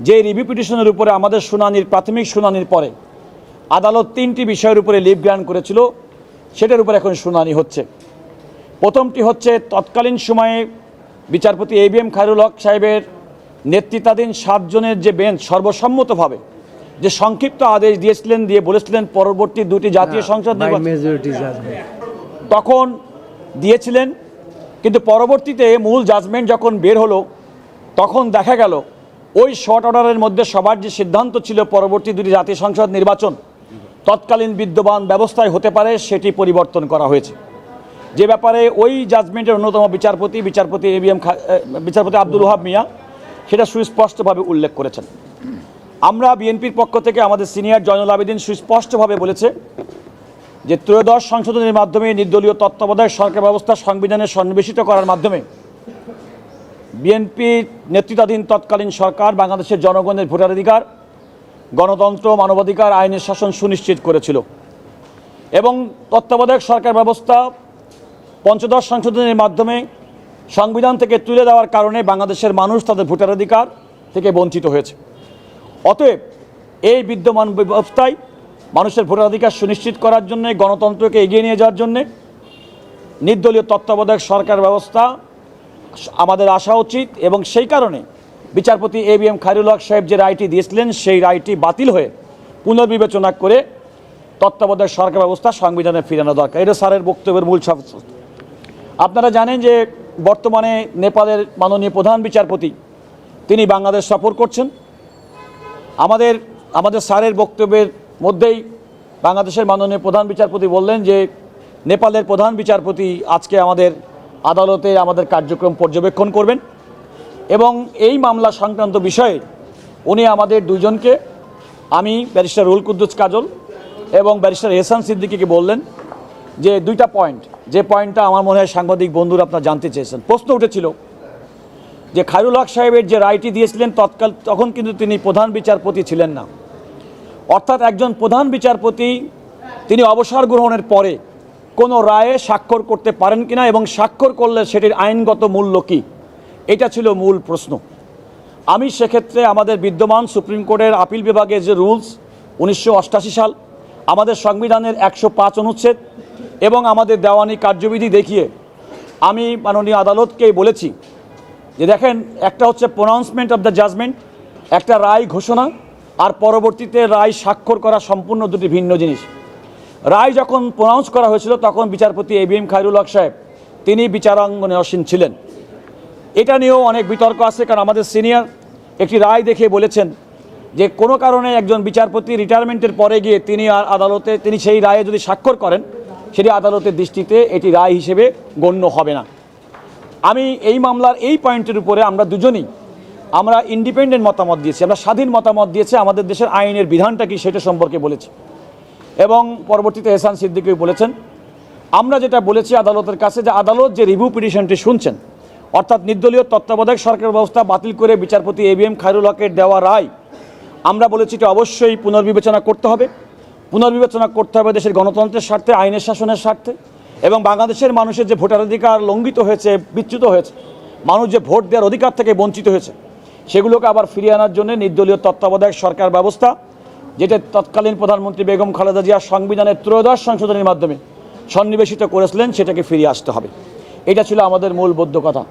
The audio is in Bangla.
যে রিভিউ পিটিশনের উপরে আমাদের শুনানির প্রাথমিক শুনানির পরে আদালত তিনটি বিষয়ের উপরে লিভ গ্রান্ট করেছিল সেটার উপর এখন শুনানি হচ্ছে। প্রথমটি হচ্ছে তৎকালীন সময়ে বিচারপতি A B M Khairul Haque সাহেবের নেতৃত্বাধীন সাতজনের যে বেঞ্চ সর্বসম্মতভাবে যে সংক্ষিপ্ত আদেশ দিয়েছিলেন দিয়ে বলেছিলেন পরবর্তী দুটি জাতীয় সংসদ মেজরিটি জাজমেন্ট তখন দিয়েছিলেন কিন্তু পরবর্তীতে মূল জাজমেন্ট যখন বের হলো তখন দেখা গেল ওই শর্ট অর্ডারের মধ্যে সবার যে সিদ্ধান্ত ছিল পরবর্তী দুটি জাতীয় সংসদ নির্বাচন, তৎকালীন বিদ্যমান ব্যবস্থায় হতে পারে সেটি পরিবর্তন করা হয়েছে। যে ব্যাপারে ওই জাজমেন্টের অন্যতম বিচারপতি বিচারপতি এ বি এম বিচারপতি আব্দুল ওহাব মিয়া, সেটা সুস্পষ্টভাবে উল্লেখ করেছেন। আমরা বিএনপির পক্ষ থেকে আমাদের সিনিয়র জয়নুল আবেদিন সুস্পষ্টভাবে বলেছে যে ত্রয়োদশ সংশোধনের মাধ্যমে নির্দলীয় তত্ত্বাবধায়ক সরকার ব্যবস্থা সংবিধানে সন্নিবেশিত করার মাধ্যমে বিএনপি নেতৃত্বাধীন তৎকালীন সরকার বাংলাদেশের জনগণের ভোটাধিকার, গণতন্ত্র, মানবাধিকার, আইনের শাসন সুনিশ্চিত করেছিল। এবং তত্ত্বাবধায়ক সরকার ব্যবস্থা পঞ্চদশ সংশোধনের মাধ্যমে সংবিধান থেকে তুলে দেওয়ার কারণে বাংলাদেশের মানুষ তাদের ভোটাধিকার থেকে বঞ্চিত হয়েছে। অতএব এই বিদ্যমান ব্যবস্থায় মানুষের ভোটাধিকার সুনিশ্চিত করার জন্য, গণতন্ত্রকে এগিয়ে নিয়ে যাওয়ার জন্যে নির্দলীয় তত্ত্বাবধায়ক সরকার ব্যবস্থা আমাদের আসা উচিত এবং সেই কারণে বিচারপতি A B M Khairul Haque সাহেব যে রায়টি দিয়েছিলেন, সেই রায়টি বাতিল হয়ে পুনর্বিবেচনা করে তত্ত্বাবধায়ক সরকার ব্যবস্থা সংবিধানে ফিরানো দরকার। এটা স্যারের বক্তব্যের মূল সব আপনারা জানেন যে বর্তমানে নেপালের মাননীয় প্রধান বিচারপতি, তিনি বাংলাদেশ সফর করছেন। আমাদের আমাদের স্যারের বক্তব্যের মধ্যেই বাংলাদেশের মাননীয় প্রধান বিচারপতি বললেন যে, নেপালের প্রধান বিচারপতি আজকে আমাদের আদালতে আমাদের কার্যক্রম পর্যবেক্ষণ করবেন এবং এই মামলা সংক্রান্ত বিষয়ে উনি আমাদের দুজনকে, আমি ব্যারিস্টার রুল কুদ্দুস কাজল এবং ব্যারিস্টার এহসান সিদ্দিকিকে বললেন যে দুইটা পয়েন্ট, যে পয়েন্টটা আমার মনে হয় সাংবাদিক বন্ধুরা আপনার জানতে চেয়েছেন। প্রশ্ন উঠেছিল যে খায়রুল হক সাহেবের যে রায়টি দিয়েছিলেন তৎকাল, তখন কিন্তু তিনি প্রধান বিচারপতি ছিলেন না। অর্থাৎ একজন প্রধান বিচারপতি, তিনি অবসর গ্রহণের পরে কোনো রায়ে স্বাক্ষর করতে পারেন কিনা এবং স্বাক্ষর করলে সেটির আইনগত মূল্য কী? এটা ছিল মূল প্রশ্ন। আমি সেক্ষেত্রে আমাদের বিদ্যমান সুপ্রিম কোর্টের আপিল বিভাগের যে রুলস, উনিশশো সাল, আমাদের সংবিধানের একশো পাঁচ অনুচ্ছেদ এবং আমাদের দেওয়ানি কার্যবিধি দেখিয়ে আমি মাননীয় আদালতকে বলেছি যে দেখেন, একটা হচ্ছে প্রনাউন্সমেন্ট অফ দ্য জাজমেন্ট একটা রায় ঘোষণা, আর পরবর্তীতে রায় স্বাক্ষর করা সম্পূর্ণ দুটি ভিন্ন জিনিস। রায় যখন প্রনাউন্স করা হয়েছিল, তখন বিচারপতি A B M Khairul Haque সাহেব, তিনি বিচারাঙ্গনে অসীন ছিলেন। এটা নিয়েও অনেক বিতর্ক আছে, কারণ আমাদের সিনিয়র একটি রায় দেখে বলেছেন যে, কোনো কারণে একজন বিচারপতি রিটায়ারমেন্টের পরে গিয়ে তিনি আর আদালতে, তিনি সেই রায়ে যদি স্বাক্ষর করেন, সেটি আদালতের দৃষ্টিতে এটি রায় হিসেবে গণ্য হবে না। আমি এই মামলার এই পয়েন্টের উপরে আমরা দুজনেই, আমরা ইন্ডিপেন্ডেন্ট মতামত দিয়েছি, আমরা স্বাধীন মতামত দিয়েছি, আমাদের দেশের আইনের বিধানটা কি সেটা সম্পর্কে বলেছি। এবং পরবর্তীতে এহসান সিদ্দিকি বলেছেন, আমরা যেটা বলেছি আদালতের কাছে যে আদালত যে রিভিউ পিটিশনটি শুনছেন, অর্থাৎ নির্দলীয় তত্ত্বাবধায়ক সরকার ব্যবস্থা বাতিল করে বিচারপতি এ বি এম খায়রুল হকের দেওয়া রায়, আমরা বলেছি এটা অবশ্যই পুনর্বিবেচনা করতে হবে। পুনর্বিবেচনা করতে হবে দেশের গণতন্ত্রের স্বার্থে, আইনের শাসনের স্বার্থে এবং বাংলাদেশের মানুষের যে ভোটাধিকার লঙ্ঘিত হয়েছে, বিচ্যুত হয়েছে, মানুষ যে ভোট দেওয়ার অধিকার থেকে বঞ্চিত হয়েছে, সেগুলোকে আবার ফিরিয়ে আনার জন্য নির্দলীয় তত্ত্বাবধায়ক সরকার ব্যবস্থা যেটা তৎকালীন প্রধানমন্ত্রী বেগম খালেদা জিয়া সংবিধানের ত্রয়োদশ সংশোধনের মাধ্যমে সন্নিবেশিত করেছিলেন, সেটাকে ফিরিয়ে আসতে হবে। এটা ছিল আমাদের মূল বদ্ধ কথা।